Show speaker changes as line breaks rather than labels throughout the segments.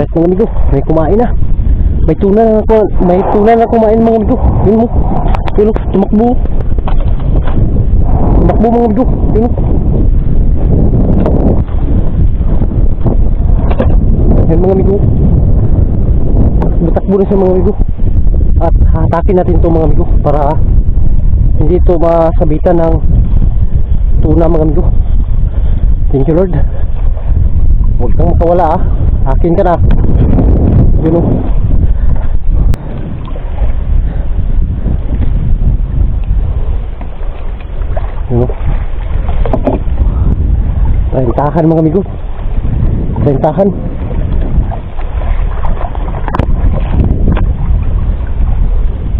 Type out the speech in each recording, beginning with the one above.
Alright mga amigo, may kumain na. May tuna na ako, may tuna na kumain mga amigo. Yun mo. Yun mo, tumakbo. Tumakbo mga amigo. Yun mo. Yan mga amigo. Butakbo na siya mga amigo. At hatakin natin to mga amigo para hindi ito masabitan ng tuna mga amigo. Thank you Lord. Huwag kang makawala ah. Akin ka na. Yun o. Yun o. Rentahan mga amigo. Rentahan.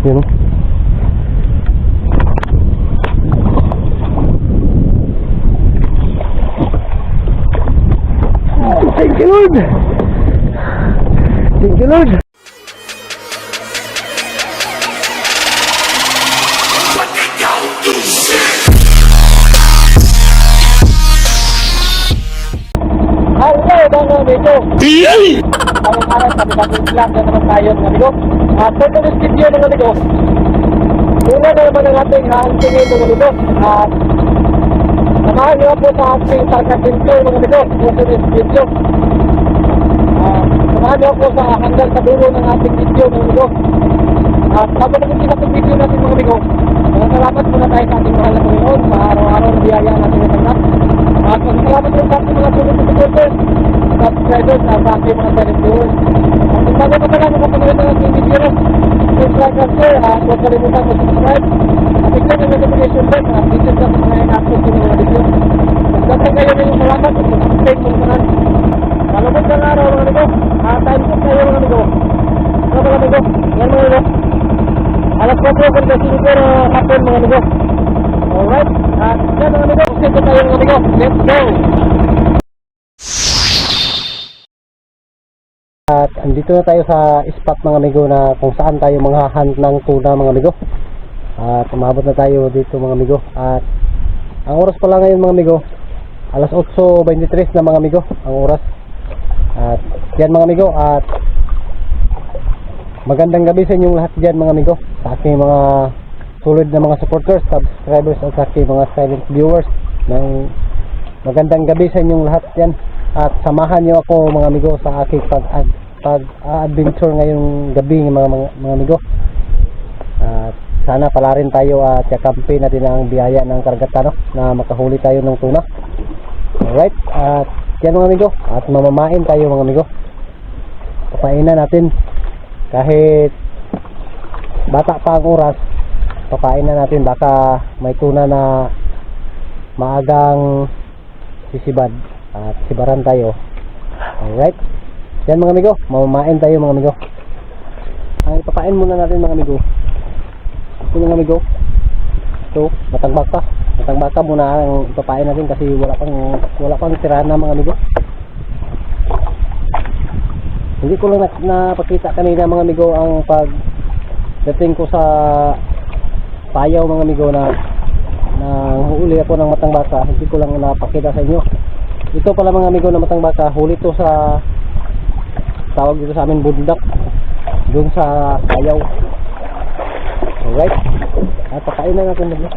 Yun o. Thank you Lord. Thank you Lord. Hello, mga amigo. Parang-parang sa bagong vlog na naman tayo, mga amigo. At for today's video, mga amigo, una na naman ang ating hahantingin, mga amigo. At samahan niyo po sa ating sarkatin tour, mga amigo, today's video. Niyo po sa hanggang sa dulo ng ating video, mga amigo. At bago na sa ating video natin, mga amigo, salamat muna tayo sa ating mahal na Panginoon sa araw-araw na biyaya natin na tanggap. At salamat rin sa ating mga na supporters, subscribers at sa ating mga silent viewers. At kung bago pa pala nakapanood ng ating video, please like and share at huwag kalimutan mag-subscribe. At i-click ang notification bell at ka sa mga in-upload ko mga video. Magdasal kayo yung salamat at mag-subscribe mo naman. Malabot ng araw mga amigo. Ah, time ko kayo mga amigo. Ano mga amigo? Yan mga amigo. Alas 4 ko kasi pero hapon mga amigo. Alright. At yan mga amigo. Sige tayo mga amigo. Let's go! At andito na tayo sa spot mga amigo na kung saan tayo manghahunt ng tuna mga amigo. At umabot na tayo dito mga amigo. At ang oras pala ngayon mga amigo, alas 8.23 na mga amigo ang oras. At yan mga amigo at magandang gabi sa inyong lahat dyan mga amigo. Sa aking mga tulad na mga supporters, subscribers at sa aking mga silent viewers. Ng magandang gabi sa inyong lahat dyan. At samahan niyo ako mga amigo sa aking pag pag adventure ngayong gabi mga mga, mga amigo. At sana pala rin tayo at yakampi natin ang biyaya ng karagatan no? na makahuli tayo ng tuna. Alright, at yan mga amigo, at mamamain tayo mga amigo. Papainan natin kahit bata pa ang oras, papainan natin baka may tuna na maagang sisibad at sibaran tayo. Alright. Yan mga amigo, mamamain tayo mga amigo. Ang ipapain muna natin mga amigo. Ito mga amigo. Ito, matagbaka. Matagbaka muna ang ipapain natin kasi wala pang wala pang tirana mga amigo. Hindi ko lang na- napakita kanina mga amigo ang pag dating ko sa payaw mga amigo na nang huli ako ng matang baka hindi ko lang napakita sa inyo. Ito pala mga amigo na matang baka huli to sa tawag dito sa amin bundak. Doon sa payaw. Alright. At pakain na natin nila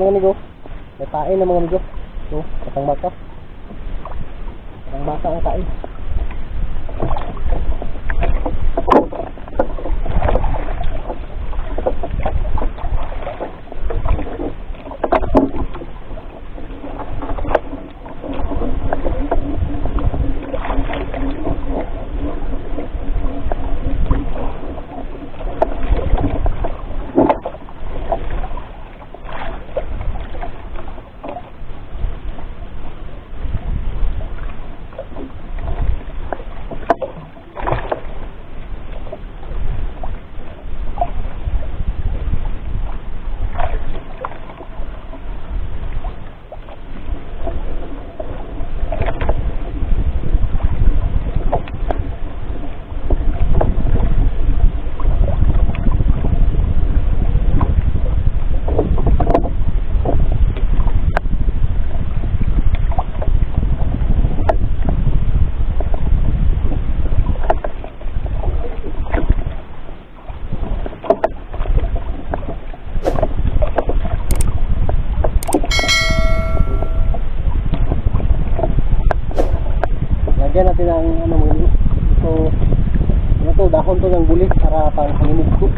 mga amigo kain na mga amigo ito matang baka Lagyan natin ang ano mga amigo. So, ano to, dahon to ng bulis para pang panginig ko.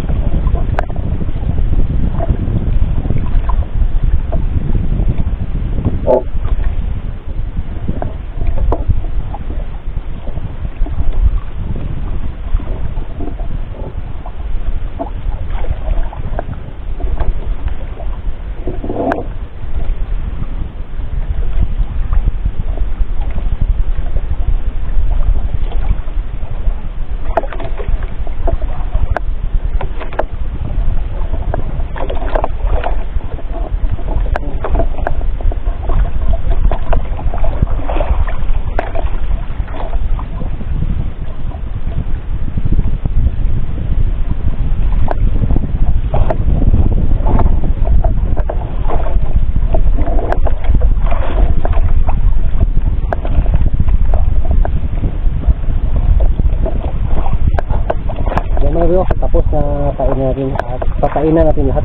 Yan mga bro, tapos na pain natin at papainan natin lahat.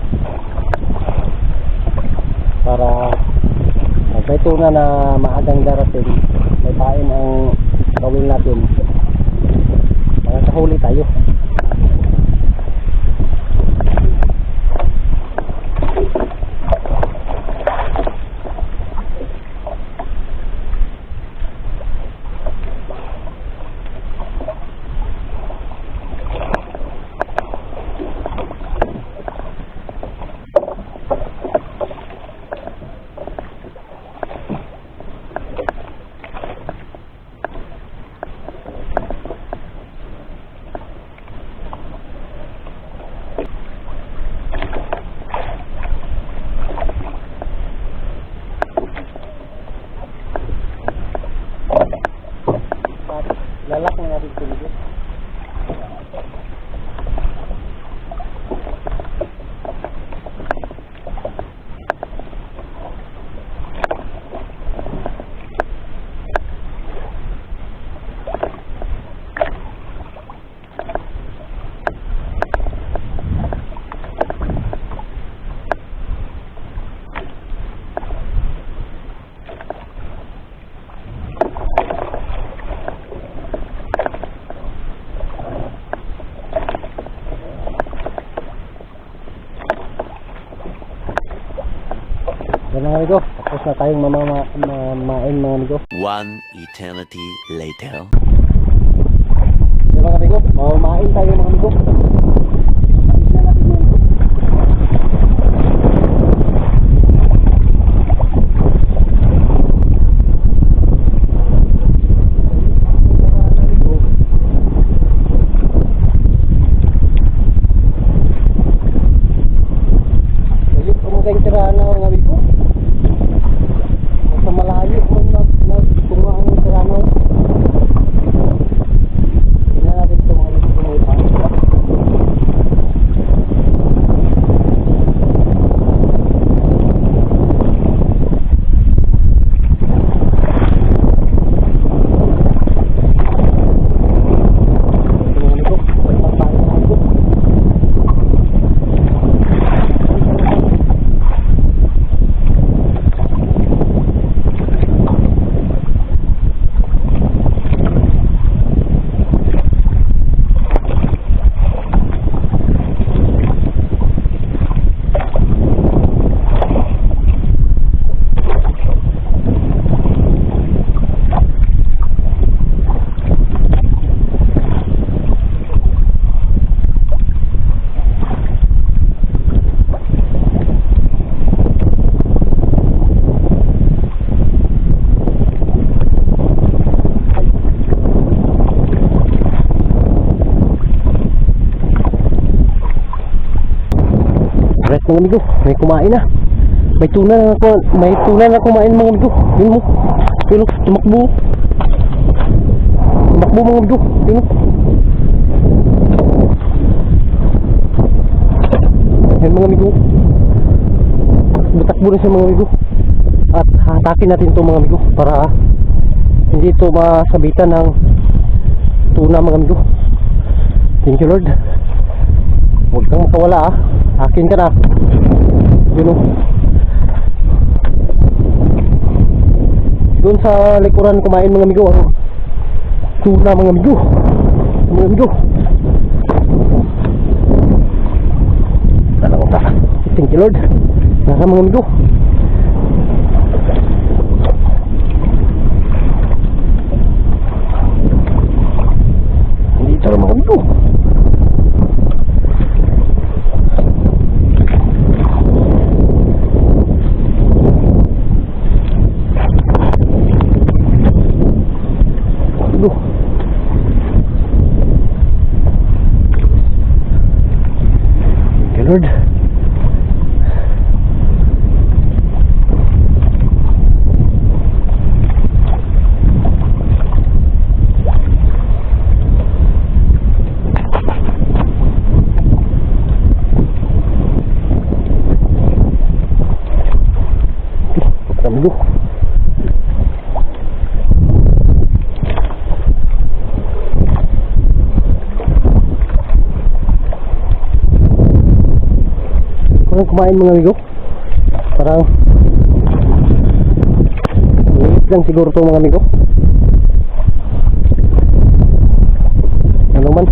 Para pag may tuna na maagang darating, may pain ang gawin natin. Para kahuli tayo. At lalak na natin ito dito. Yan mga amigo, tapos na tayong mamamain mga amigo.
One eternity later.
Yan mga amigo, mamamain tayo mga amigo. Tingnan natin yan. Layo pa mo kayong tirahan na mga amigo. Nasa malayo man nag nagtunga ang tirahan na. Tingnan natin ito mga amigo kung may paano. Ito mga amigo, pagpapain na amigo. Alright mga amigo, may kumain na. May tuna na ako, may tuna na kumain mga amigo. Yun mo. Yun mo, tumakbo. Tumakbo mga amigo. Yun mo. Yan mga amigo. Matakbo na siya mga amigo. At hatakin natin to mga amigo para hindi ito masabitan ng tuna mga amigo. Thank you Lord. Huwag kang makawala ah. Akin ka na. Yun oh. Doon sa likuran kumain mga amigo. Ano? Tuna mga amigo. Mga amigo. Talagang ta. Thank you Lord. Nasa mga amigo. Dito na mga. Amigo. Thank you Lord. Amigo. Parang kumain mga amigo. Parang Maliit lang siguro itong mga amigo. Ano man?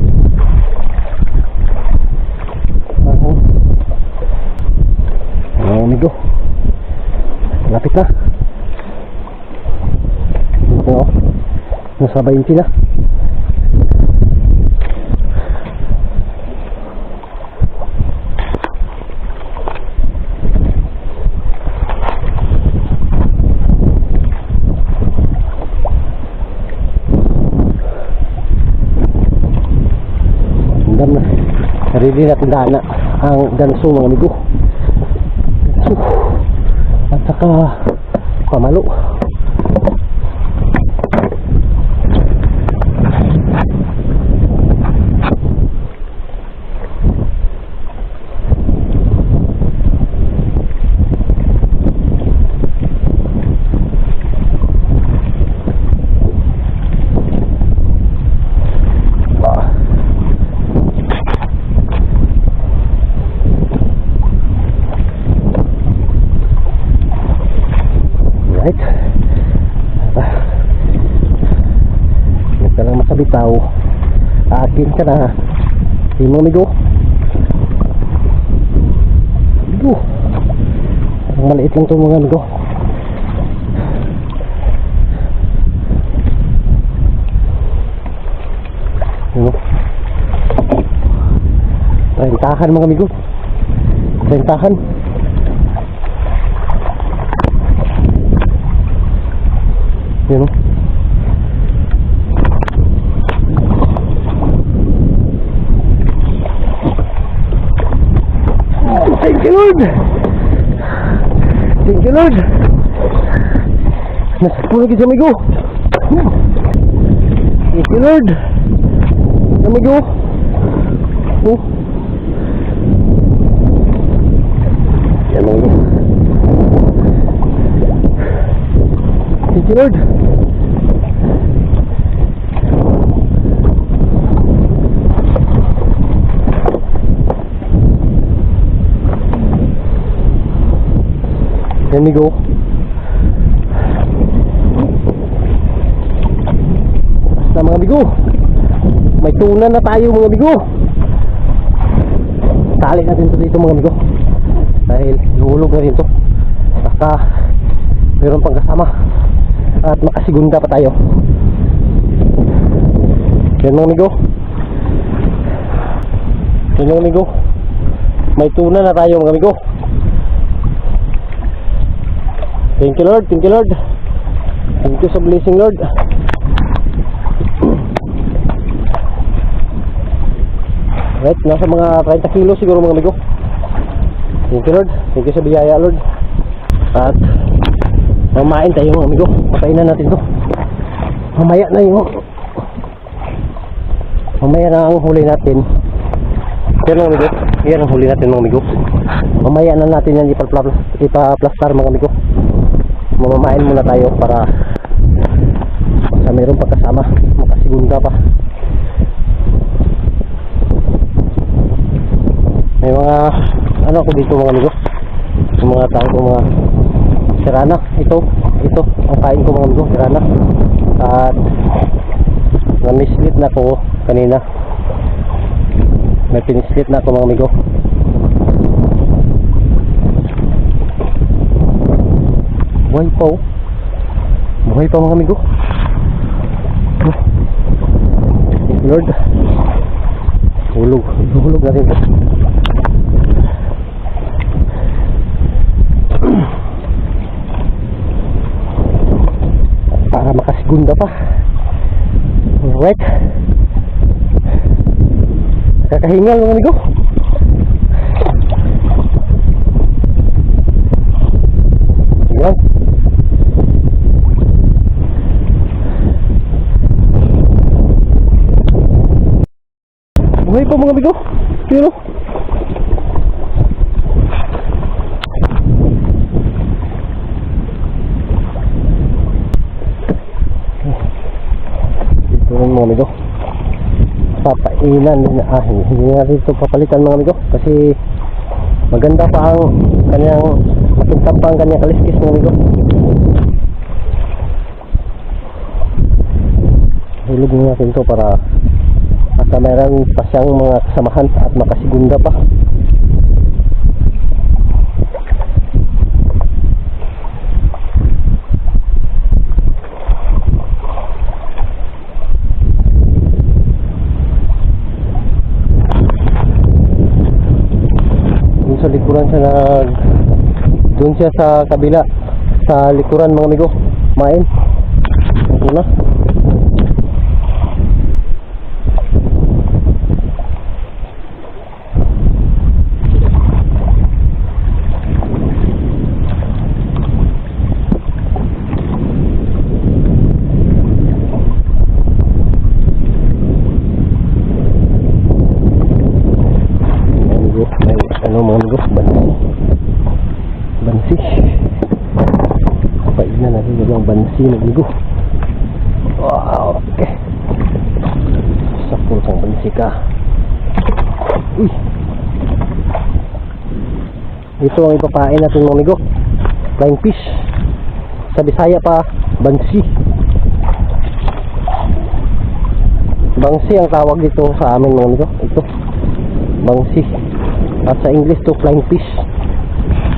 Parang Mga amigo. Lapit na. Ito oh. Nasa 20 na. Hanggang na. Sarili natin daan na ang ganso mga amigo. Ganso. At saka pamalo. Ah. Right. Ah. Makabitaw. Aakin ka na. Hindi mo amigo. Amigo. Ang maliit lang itong mga amigo. Ano? Rentahan mga amigo. Rentahan. Yun o. Thank you Lord! Thank you Lord! Nasa puno kita amigo! Thank you! Amigo! Oh! Yan amigo! Thank you Lord! Yan amigo! Basta mga amigo! May tuna na tayo mga amigo! Tali natin to dito mga amigo dahil luhulog na rin to. Baka meron pang kasama. At makasigunda pa tayo. Yan mga amigo yan mga amigo may tuna na tayo mga amigo thank you Lord thank you Lord thank you sa blessing Lord right nasa mga 30 kilo siguro mga amigo Thank you Lord. Thank you sa biyaya Lord. At mamain tayo mga amigo. Patayin na natin to. Mamaya na yung mamaya na ang huli natin. Yan mga amigo. Yan ang huli natin mga amigo. Mamaya na natin yan ipa-plastar ipa mga amigo. Mamamain muna tayo para sa meron pa kasama. Makasigunda pa. May mga ano ako dito mga amigo yung mga tao ko mga sirana ito ito ang kain ko mga amigo sirana at mislit na ako kanina. May pinislit na ako mga amigo. Buhay pa oh. Buhay pa mga amigo. Lord. Hulog. Hulog natin ito. Para makasigunda pa. Alright. Kakahingal mga amigo. Yan. Buhay pa mga amigo. Pero dito rin mga amigo. Papainan din ah, hindi hindi natin ito papalitan mga amigo kasi maganda pa ang kanyang makintab pa ang kanyang kaliskis mga amigo. Hulog na natin ito para mayroon pa siyang mga kasamahan at makasigunda pa. Doon sa likuran siya nag doon siya sa kabila sa likuran mga amigo main ito na Manggo, may ano manggo, bansi. Bansi. Painan natin na manggo. Wow, okay. Sakto sang bansi ka. Uy. Ito ang ipapain natin mga amigo. Flying fish. Sa Bisaya pa, bansi. Bangsi ang tawag dito sa amin mga amigo. Ito bangsi at sa English to flying fish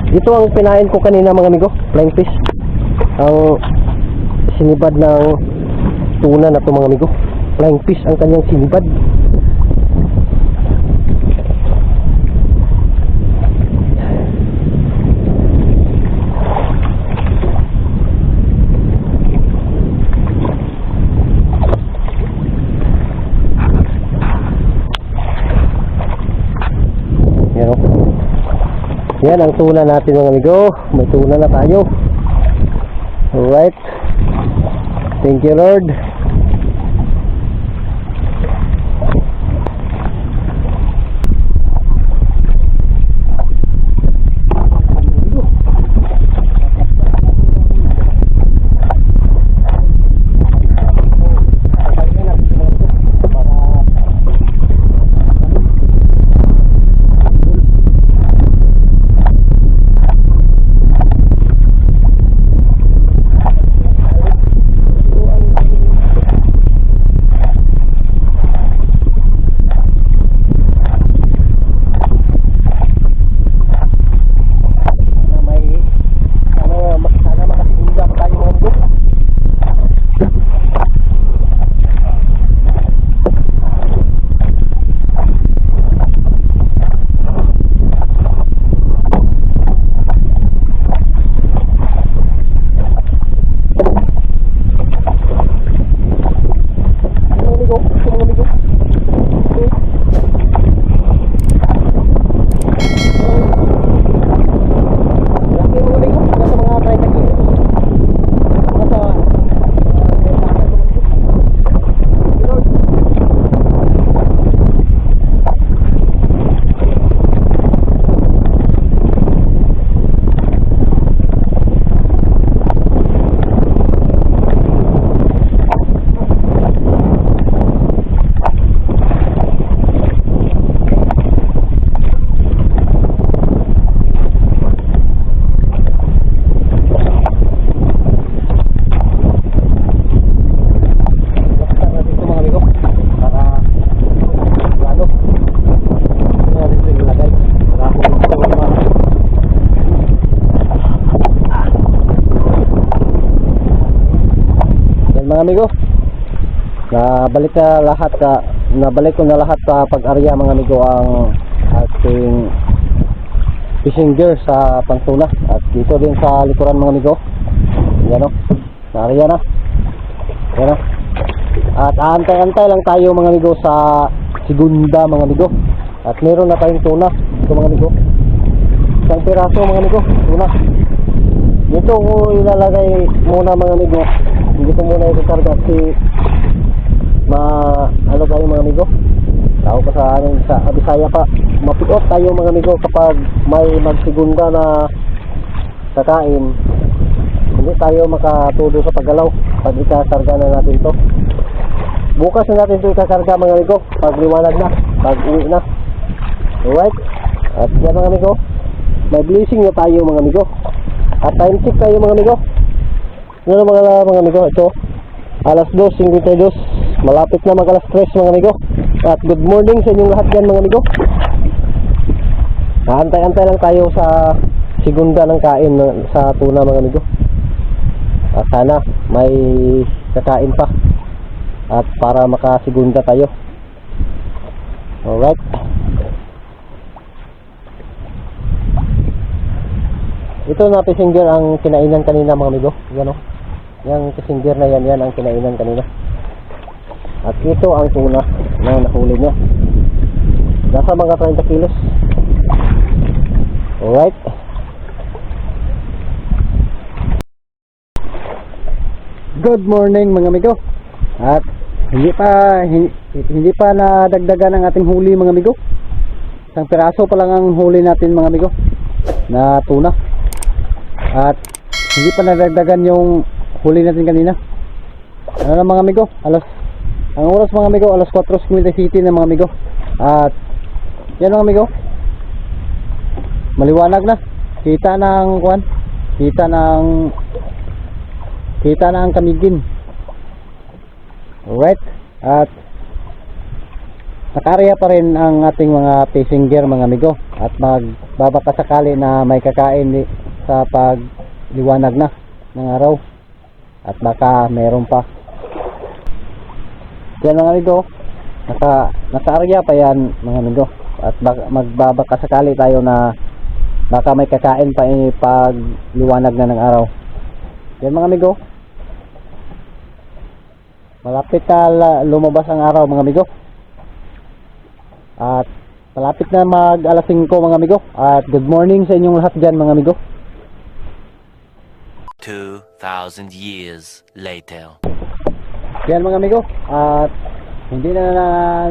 dito ang pinain ko kanina mga amigo flying fish ang sinibad ng tuna na to mga amigo flying fish ang kanyang sinibad Yan o. Yan ang tuna natin mga amigo. May tuna na tayo. Alright. Thank you Lord. Amigo. Nabalik na lahat ka, nabalik ko na lahat sa pag-arya mga amigo ang ating fishing gear sa pangtuna at dito din sa likuran mga amigo. Yan o. Naarya na. Yan o. At aantay-antay lang tayo mga amigo sa segunda mga amigo. At meron na tayong tuna. Ito mga amigo. Isang piraso mga amigo. Tuna. Dito ko ilalagay muna mga amigo. Hindi ko muna ikakarga kasi ma ano tayo mga amigo. Tao pa sa ano sa Bisaya pa. Mapiot tayo mga amigo kapag may magsigunda na kakain. Hindi tayo makatudo sa paggalaw pag ikakarga na natin to. Bukas na natin ito ikakarga mga amigo pag liwanag na, pag uwi na. Alright? At yan mga amigo, may blessing na tayo mga amigo. At time check tayo mga amigo. Ano mga mga amigo, ito. Alas 2.52. Malapit na mag alas 3 mga amigo. At good morning sa inyong lahat yan mga amigo. Antay-antay lang tayo sa segunda ng kain sa tuna mga amigo. At sana may kakain pa. At para makasigunda tayo. Alright. Ito na passenger ang kinainan kanina mga amigo. Yan o. Yung passenger na yan, yan ang kinainan kanina. At ito ang tuna na nahuli niya. Nasa mga 30 kilos. Alright. Good morning mga amigo. At hindi pa hindi, hindi pa nadagdagan ang ating huli mga amigo. Isang piraso pa lang ang huli natin mga amigo na tuna. At hindi pa nadagdagan yung huli natin kanina. Ano na mga amigo? Alas ang oras mga amigo, alas 4:50 City na mga amigo. At yan mga amigo. Maliwanag na. Kita ng kuan. Kita ng kita na ang kamigin. Alright. At nakarya pa rin ang ating mga fishing gear mga amigo. At magbabaka sakali na may kakain sa pagliwanag na ng araw. At baka meron pa. Yan mga amigo. Naka, nasa area pa yan mga amigo. At baka, magbabaka sakali tayo na baka may kakain pa eh, pag liwanag na ng araw. Yan mga amigo. Malapit na lumabas ang araw mga amigo. At malapit na mag alas 5 mga amigo. At good morning sa inyong lahat dyan mga amigo.
2,000 years later.
Yan mga amigo. At hindi na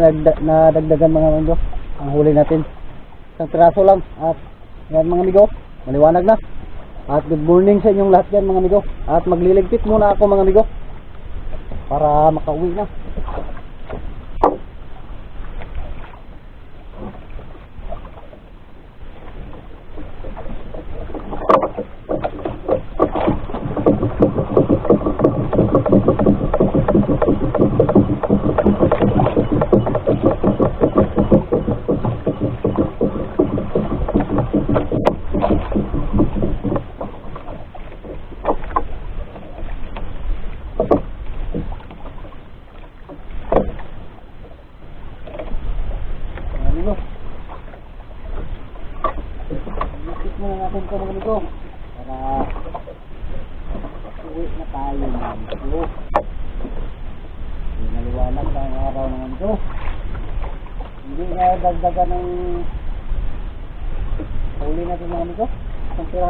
nadagdagan mga amigo ang huli natin. Isang piraso lang. At yan mga amigo. Maliwanag na. At good morning sa inyong lahat dyan mga amigo. At magliligpit muna ako mga amigo. Para makauwi na.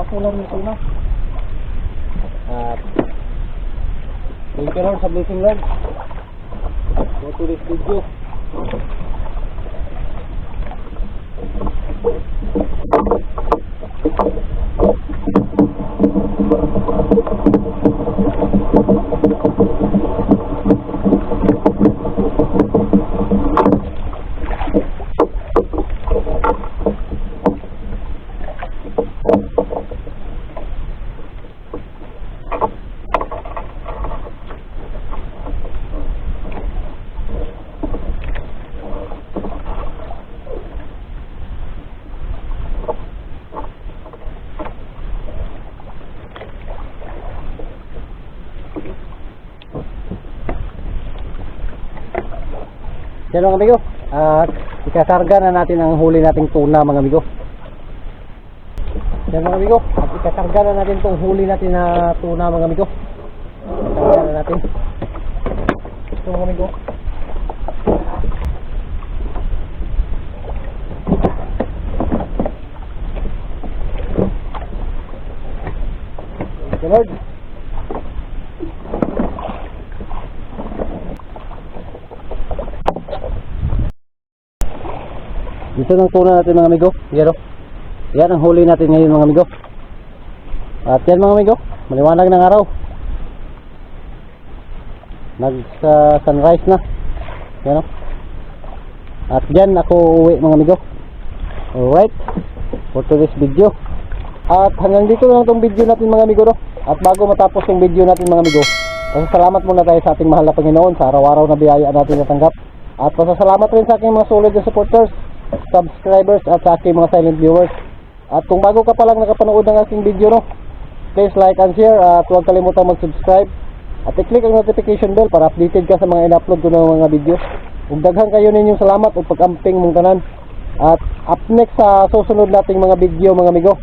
kulang yung tuna. At, thank you Lord sa blessing Lord. Go to this video. Thank you. Yan mga amigo. At ikakarga na natin ang huli nating tuna mga amigo. Yan mga amigo. At ikakarga na natin itong huli natin na tuna mga amigo. Ikakarga na natin. Ito mga amigo. Thank you, Lord. Ito ng tuna natin mga amigo. Yan. Yan ang huli natin ngayon mga amigo. At yan mga amigo. Maliwanag ng araw. Nag sa sunrise na. Yan o. At dyan ako uuwi mga amigo. Alright. For today's video. At hanggang dito lang itong video natin mga amigo. No? At bago matapos yung video natin mga amigo. Pasasalamat muna tayo sa ating mahal na Panginoon sa araw-araw na biyaya natin natanggap. At pasasalamat rin sa aking mga solid na supporters, subscribers at sa aking mga silent viewers. At kung bago ka pa lang nakapanood ng aking video no, please like and share at huwag kalimutan mag-subscribe. At i-click ang notification bell para updated ka sa mga in-upload ko ng mga video. Ug daghan kayo ninyong salamat ug pag-amping mong tanan. At up next sa susunod nating mga video mga amigo.